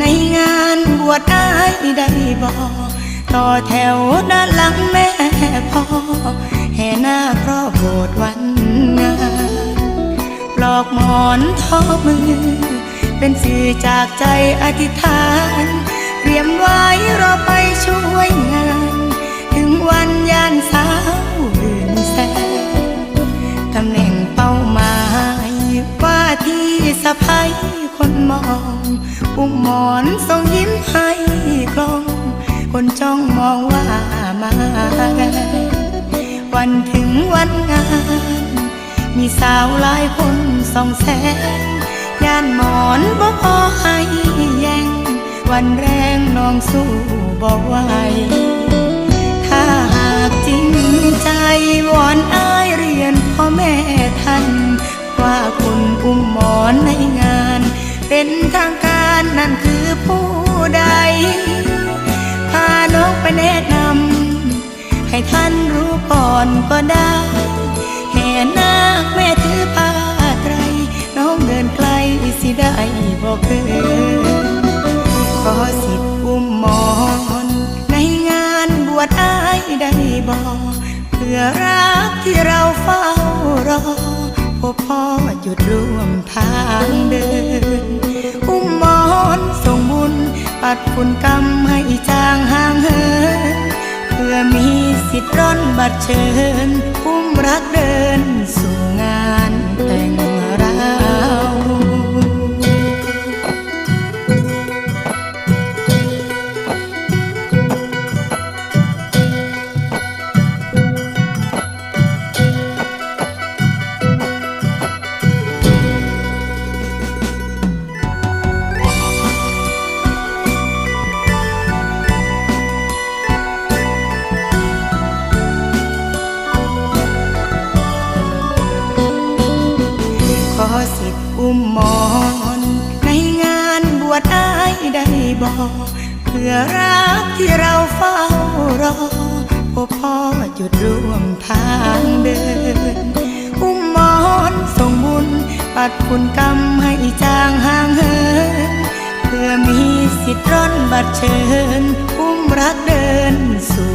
ในงานบวชได้บอกต่อแถวด้านหลังแม่พ่อแห่หน้าครอบโบสวันงานปลอกหมอนทอมือ เป็นสื่อจากใจอธิษฐานเตรียมไว้รอไปช่วยงาน ถึงวันยานสาว องอุ้มหมอนส่งยิ้มให้กลองคนจ้องมองว่ามาไงวันถึงวันงาน มีสาวหลายคนสองแสนย่านหมอนบ่พอให้แย่งวันแรงน้องสู้บ่ไหว เป็นทางการนั่นคือผู้ใด พาน้องไปแนะนำให้ท่านรู้ก่อนก็ได้แห่นาคแม่ถือผ้าไตร น้องเดินไกลสิได้บอกเคยขอสิทธิ์อุ้มหมอนในงานบวชอายได้บอกเพื่อรักที่เราเฝ้ารอพบพ่อหยุดร่วมทางเดิน ดฝุ่นกรรมให้จางห่างเหินเพื่อมีสิทธิ์ร่อนบัตรเชิญคุ้มรักเดิน สิทธิ์อุ้มมอนในงานบวชอายได้บอกเพื่อรักที่เราเฝ้ารอพบพ่อหยุดร่วมทางเดิน อุ้มมอนส่งบุญ ปัดฝุ่นกรรมให้จางห่างเหินเพื่อมีสิทธิ์ร่อนบัตรเชิญ อุ้มรักเดินสู่